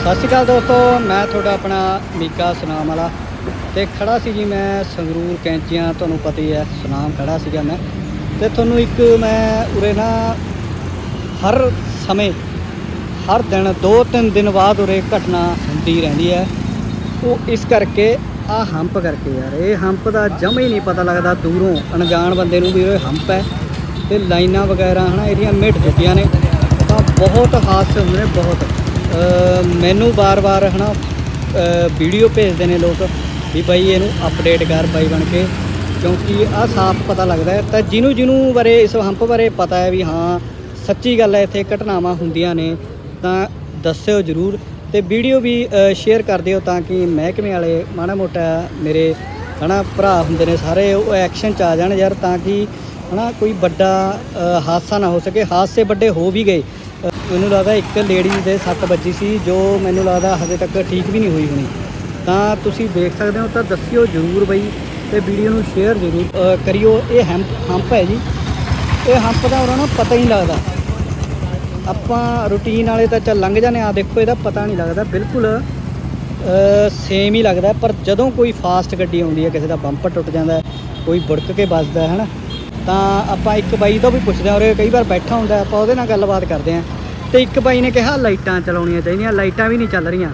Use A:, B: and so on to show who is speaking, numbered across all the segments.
A: ਸਤਿ ਸ਼੍ਰੀ ਅਕਾਲ ਦੋਸਤੋ, ਮੈਂ ਤੁਹਾਡਾ ਆਪਣਾ ਮੀਕਾ ਸੁਨਾਮ ਵਾਲਾ ਤੇ ਖੜਾ ਸੀ ਜੀ ਮੈਂ ਸੰਗਰੂਰ ਕੈਂਚੀਆਂ, ਤੁਹਾਨੂੰ ਪਤਾ ਹੀ ਹੈ, ਸੁਨਾਮ ਖੜਾ ਸੀਗਾ ਮੈਂ ਤੇ ਤੁਹਾਨੂੰ ਇੱਕ ਮੈਂ ਉਰੇ ਨਾ ਹਰ ਸਮੇਂ, ਹਰ ਦਿਨ 2-3 ਦਿਨ ਬਾਅਦ ਉਰੇ ਘਟਨਾ ਹੁੰਦੀ ਰਹਿੰਦੀ ਹੈ। ਉਹ ਇਸ ਕਰਕੇ ਆ ਹੰਪ ਕਰਕੇ ਯਾਰ, ਇਹ ਹੰਪ ਦਾ ਜਮਾ ਹੀ ਨਹੀਂ ਪਤਾ ਲੱਗਦਾ ਦੂਰੋਂ, ਅਣਜਾਣ ਬੰਦੇ ਨੂੰ ਵੀ ਇਹ ਹੰਪ ਹੈ ਤੇ ਲਾਈਨਾਂ ਵਗੈਰਾ ਹਨਾ, ਇਹਦੀਆਂ ਮਿਟ ਚੁੱਕੀਆਂ ਨੇ। ਤਾਂ ਬਹੁਤ ਹਾਦਸੇ ਹੁੰਦੇ ਨੇ, ਬਹੁਤ। ਮੈਨੂੰ ਬਾਰ-ਬਾਰ ਹਨਾ ਵੀਡੀਓ ਭੇਜਦੇ ਨੇ ਲੋਕ ਵੀ ਬਾਈ ਇਹਨੂੰ ਅਪਡੇਟ ਕਰ ਬਾਈ ਬਣ ਕੇ, ਕਿਉਂਕਿ ਆ ਸਾਫ਼ ਪਤਾ ਲੱਗਦਾ ਹੈ। ਤਾਂ ਜਿਹਨੂੰ ਜਿਹਨੂੰ ਬਾਰੇ, ਇਸ ਹੰਪ ਬਾਰੇ ਪਤਾ ਹੈ ਵੀ ਹਾਂ, ਸੱਚੀ ਗੱਲ ਹੈ, ਇੱਥੇ ਘਟਨਾਵਾਂ ਹੁੰਦੀਆਂ ਨੇ, ਤਾਂ ਦੱਸਿਓ ਜਰੂਰ। ਤੇ ਵੀਡੀਓ ਵੀ ਸ਼ੇਅਰ ਕਰ ਦਿਓ ਤਾਂ ਕਿ ਮਹਿਕਮੇ ਵਾਲੇ ਮਾੜਾ ਮੋਟਾ ਮੇਰੇ ਹਨਾ ਭਰਾ ਹੁੰਦੇ ਨੇ ਸਾਰੇ, ਉਹ ਐਕਸ਼ਨ ਚ ਆ ਜਾਣ ਯਾਰ, ਤਾਂ ਕਿ ਹਨਾ ਕੋਈ ਵੱਡਾ ਹਾਦਸਾ ਨਾ ਹੋ ਸਕੇ। ਹਾਦਸੇ ਵੱਡੇ ਹੋ ਵੀ ਗਏ। ਮੈਨੂੰ ਲੱਗਦਾ ਇੱਕ ਲੇਡੀ ਦੇ ਸੱਟ ਵੱਜੀ ਸੀ ਜੋ ਮੈਨੂੰ ਲੱਗਦਾ ਹਜੇ ਤੱਕ ਠੀਕ ਵੀ ਨਹੀਂ ਹੋਈ ਹੋਣੀ। ਤਾਂ ਤੁਸੀਂ ਦੇਖ ਸਕਦੇ ਹੋ ਤਾਂ ਦੱਸਿਓ ਜਰੂਰ ਬਈ ਤੇ ਵੀਡੀਓ ਨੂੰ ਸ਼ੇਅਰ ਜਰੂਰ ਅ, ਕਰਿਓ। ਇਹ ਹੰਪ ਹੰਪ ਹੈ ਜੀ। ਇਹ ਹੰਪ ਦਾ ਉਹਨਾਂ ਨੂੰ ਪਤਾ ਹੀ ਨਹੀਂ ਲੱਗਦਾ। ਆਪਾਂ ਰੂਟੀਨ ਵਾਲੇ ਤਾਂ ਚੱਲ ਲੰਘ ਜਾਂਦੇ ਆ ਦੇਖੋ ਇਹਦਾ ਪਤਾ ਨਹੀਂ ਲੱਗਦਾ। ਬਿਲਕੁਲ ਸੇਮ ਹੀ ਲੱਗਦਾ। ਪਰ ਜਦੋਂ ਕੋਈ ਫਾਸਟ ਗੱਡੀ ਆਉਂਦੀ ਹੈ ਕਿਸੇ ਦਾ ਬੰਪਰ ਟੁੱਟ ਜਾਂਦਾ ਕੋਈ ਬੁੜਕ ਕੇ ਵੱਜਦਾ ਹੈ ਨਾ ਤਾਂ ਆਪਾਂ ਇੱਕ ਬਾਈ ਤੋਂ ਵੀ ਪੁੱਛਦੇ ਹਾਂ ਔਰ ਕਈ ਵਾਰ ਬੈਠਾ ਹੁੰਦਾ ਆਪਾਂ ਉਹਦੇ ਨਾਲ ਗੱਲਬਾਤ ਕਰਦੇ ਹਾਂ। ਤੇ ਇੱਕ ਬਾਈ ਨੇ ਕਿਹਾ ਲਾਈਟਾਂ ਚਲਾਉਣੀਆਂ ਚਾਹੀਦੀਆਂ ਲਾਈਟਾਂ ਵੀ ਨਹੀਂ ਚੱਲ ਰਹੀਆਂ।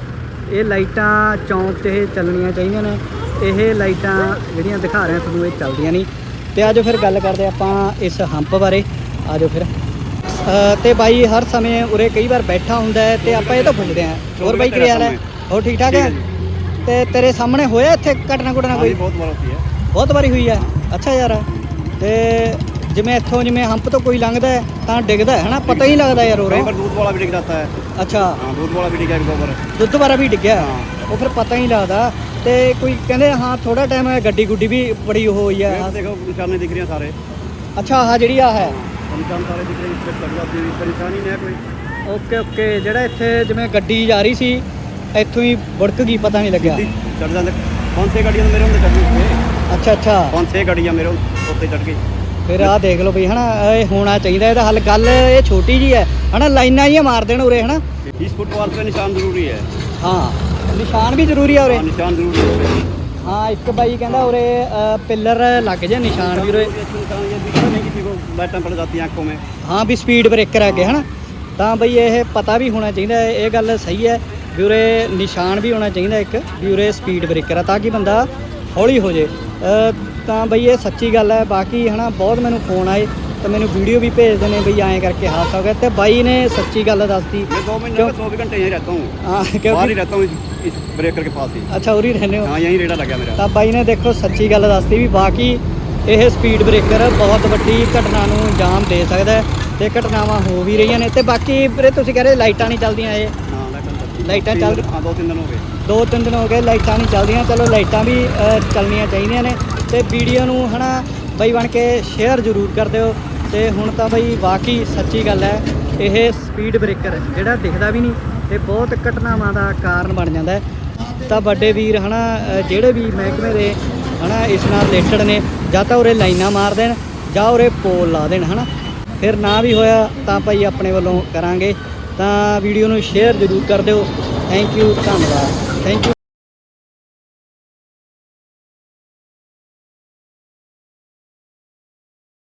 A: ਇਹ ਲਾਈਟਾਂ ਚੌਂਕ ਇਹ ਚੱਲਣੀਆਂ ਚਾਹੀਦੀਆਂ ਨੇ। ਇਹ ਲਾਈਟਾਂ ਜਿਹੜੀਆਂ ਦਿਖਾ ਰਹੇ ਤੁਹਾਨੂੰ ਇਹ ਚੱਲਦੀਆਂ ਨਹੀਂ। ਤੇ ਆਜੋ ਫਿਰ ਗੱਲ ਕਰਦੇ ਆਪਾਂ ਇਸ ਹੰਪ ਬਾਰੇ। ਆਜੋ ਫਿਰ। ਤੇ ਬਾਈ ਹਰ ਸਮੇਂ ਉਰੇ ਕਈ ਵਾਰ ਬੈਠਾ ਹੁੰਦਾ ਹੈ ਤੇ ਆਪਾਂ ਇਹ ਤਾਂ ਪੁੱਛਦੇ ਹਾਂ। ਹੋਰ ਬਾਈ ਕੀ ਹਾਲ ਹੈ? ਹੋਰ ਠੀਕ ਠਾਕ ਹੈ? ਤੇ ਤੇਰੇ ਸਾਹਮਣੇ ਹੋਇਆ ਇੱਥੇ ਘਟਨਾ ਘਟਨਾ ਕੋਈ?
B: ਬਹੁਤ ਵਾਰ ਹੈ।
A: ਬਹੁਤ ਵਾਰੀ ਹੋਈ ਹੈ। ਅੱਛਾ ਯਾਰ। ਤੇ ਜਿਵੇਂ ਇੱਥੋਂ ਜਿਵੇਂ ਹੰਪ ਤੋਂ ਕੋਈ ਲੰਘਦਾ ਹੈ ਤਾਂ ਡਿੱਗਦਾ ਹੈ ਹਨਾ ਪਤਾ ਹੀ ਨਹੀਂ ਲੱਗਦਾ ਯਾਰ
B: कई
A: ਉਰੋਂ
B: बार दूध वाला भी डिग जाता है
A: ਅੱਛਾ
B: हाँ दूध वाला भी डिगा एक दो बार
A: ਦੁੱਧ ਵਾਰਾ ਵੀ ਡਿੱਗਿਆ
B: ਹਾਂ।
A: ਉਹ ਫਿਰ ਪਤਾ ਹੀ ਨਹੀਂ ਲੱਗਦਾ ਤੇ ਕੋਈ ਕਹਿੰਦੇ ਹਾਂ ਥੋੜਾ ਟਾਈਮ ਹੈ ਗੱਡੀ ਗੁੱਡੀ ਵੀ ਬੜੀ ਉਹ ਹੋਈ
B: ये
A: ਹੈ
B: देखो निशान दिख रहे हैं सारे
A: ਅੱਛਾ ਆਹ ਜਿਹੜੀ ਆ ਹੈ
B: हाँ, निशान सारे दिख रहे हैं इससे लग जाती है इसका निशान ही नहीं है कोई
A: ਓਕੇ ਓਕੇ ਜਿਹੜਾ ਇੱਥੇ ਜਿਵੇਂ ਗੱਡੀ ਜਾ ਰਹੀ ਸੀ ਇੱਥੋਂ ਹੀ ਬੁੜਕ ਗਈ ਪਤਾ ਨਹੀਂ ਲੱਗਿਆ
B: सीधी चढ़ जाते कौन से गाड़ियां तो मेरे होंगे चढ़ गई
A: ਅੱਛਾ ਅੱਛਾ
B: कौन से गाड़ियां मेरे उत्ते चढ़ गई
A: ਫਿਰ ਆਹ ਦੇਖ ਲਓ ਬਈ ਹਨਾ ਇਹ ਹੋਣਾ ਚਾਹੀਦਾ ਇਹਦਾ ਹੱਲ ਗੱਲ ਇਹ ਛੋਟੀ ਜੀ ਹੈ ਹਨਾ ਲਾਈਨਾਂ ਹੀ ਮਾਰ ਦੇਣ ਉਰੇ ਹਨਾ
B: इस फुटबॉल पे निशान जरूरी है
A: ਹਾਂ ਨਿਸ਼ਾਨ ਵੀ ਜ਼ਰੂਰੀ ਆ ਉਰੇ
B: हाँ निशान जरूरी है
A: ਹਾਂ ਇੱਕ ਬਾਈ ਕਹਿੰਦਾ ਉਰੇ ਅ, ਪਿੱਲਰ ਲੱਗ ਜਾ ਨਿਸ਼ਾਨ ਵੀ ਉਰੇ
B: अच्छे निशान ये दिखता नहीं किसी को लाइटें पड़ जाती हैं आंखों में
A: ਹਾਂ ਵੀ ਸਪੀਡ ਬ੍ਰੇਕਰ ਹੈਗੇ ਹਨਾ ਤਾਂ ਬਈ ਇਹ ਪਤਾ ਵੀ ਹੋਣਾ ਚਾਹੀਦਾ ਹੈ, ਇਹ ਗੱਲ ਸਹੀ ਹੈ ਵੀ ਉਰੇ ਨਿਸ਼ਾਨ ਵੀ ਹੋਣਾ ਚਾਹੀਦਾ ਇੱਕ ਵੀ ਉਰੇ ਸਪੀਡ ਬ੍ਰੇਕਰ ਆ ਤਾਂ ਕਿ ਬੰਦਾ ਹੌਲੀ ਹੋ ਜੇ ਅ, ਤਾਂ ਬਈ ਇਹ ਸੱਚੀ ਗੱਲ ਹੈ ਬਾਕੀ ਹਨਾ ਬਹੁਤ ਮੈਨੂੰ ਫੋਨ ਆਏ ਤਾਂ ਮੈਨੂੰ ਵੀਡੀਓ ਵੀ ਭੇਜਦੇ ਨੇ ਬਈ ਐਂ ਕਰਕੇ ਹਾਦਸਾ ਹੋ ਗਿਆ ਤੇ ਬਾਈ ਨੇ ਸੱਚੀ ਗੱਲ ਦੱਸਤੀ
B: मैं दो महीने
A: क्यों?
B: में चौबीस घंटे यहीं रहता हूँ
A: ਹਾਂ
B: बाहर ही
A: ਕਿਉਂਕਿ
B: रहता हूँ इस, इस ब्रेकर के पास ही
A: ਅੱਛਾ ਉਰੀ ਰਹਿੰਦੇ ਹੋ
B: हाँ यहीं रेड़ा लगा मेरा
A: ਤਾਂ ਬਾਈ ਨੇ ਦੇਖੋ ਸੱਚੀ ਗੱਲ ਦੱਸਤੀ ਵੀ ਬਾਕੀ ਇਹ ਸਪੀਡ ਬ੍ਰੇਕਰ ਬਹੁਤ ਵੱਡੀ ਘਟਨਾ ਨੂੰ ਅੰਜਾਮ ਦੇ ਸਕਦਾ ਹੈ ਤੇ ਘਟਨਾਵਾਂ ਹੋ ਵੀ ਰਹੀਆਂ ਨੇ ਤੇ ਬਾਕੀ ਵੀਰੇ ਤੁਸੀਂ ਕਹਿ ਰਹੇ ਲਾਈਟਾਂ ਨਹੀਂ ਚੱਲਦੀਆਂ ਇਹ
B: हाँ लाइटें चलती
A: लाइटें
B: तीन
A: चल-
B: दिन- हाँ दो तीन दिन हो गए
A: ਦੋ ਤਿੰਨ ਦਿਨ ਹੋ ਗਏ ਲਾਈਟਾਂ ਨਹੀਂ ਚੱਲਦੀਆਂ। ਚਲੋ ਲਾਈਟਾਂ ਵੀ ਚੱਲਣੀਆਂ ਚਾਹੀਦੀਆਂ ਨੇ। ਤੇ ਵੀਡੀਓ ਨੂੰ ਹਨਾ ਬਈ ਬਣ ਕੇ ਸ਼ੇਅਰ ਜ਼ਰੂਰ ਕਰ ਦਿਓ। ਤੇ ਹੁਣ ਤਾਂ ਬਈ ਵਾਕਈ ਸੱਚੀ ਗੱਲ ਹੈ ਇਹ ਸਪੀਡ ਬ੍ਰੇਕਰ ਜਿਹੜਾ ਦਿਖਦਾ ਵੀ ਨਹੀਂ ਤੇ ਬਹੁਤ ਘਟਨਾਵਾਂ ਦਾ ਕਾਰਨ ਬਣ ਜਾਂਦਾ ਤਾਂ ਵੱਡੇ ਵੀਰ ਹਨਾ ਅ, ਜਿਹੜੇ ਵੀ ਮਹਿਕਮੇ ਦੇ ਹਨਾ ਇਸ ਨਾਲ ਰਿਲੇਟਡ ਨੇ ਜਾਂ ਤਾਂ ਉਰੇ ਲਾਈਨਾਂ ਮਾਰ ਦੇਣ ਜਾਂ ਉਰੇ ਪੋਲ ਲਾ ਦੇਣ ਹਨਾ। ਫਿਰ ਨਾ ਵੀ ਹੋਇਆ ਤਾਂ ਭਾਈ ਆਪਣੇ ਵੱਲੋਂ ਕਰਾਂਗੇ। ਤਾਂ ਵੀਡੀਓ ਨੂੰ ਸ਼ੇਅਰ ਜ਼ਰੂਰ ਕਰ ਦਿਓ। ਥੈਂਕ ਯੂ ਧੰਨਵਾਦ। Thank you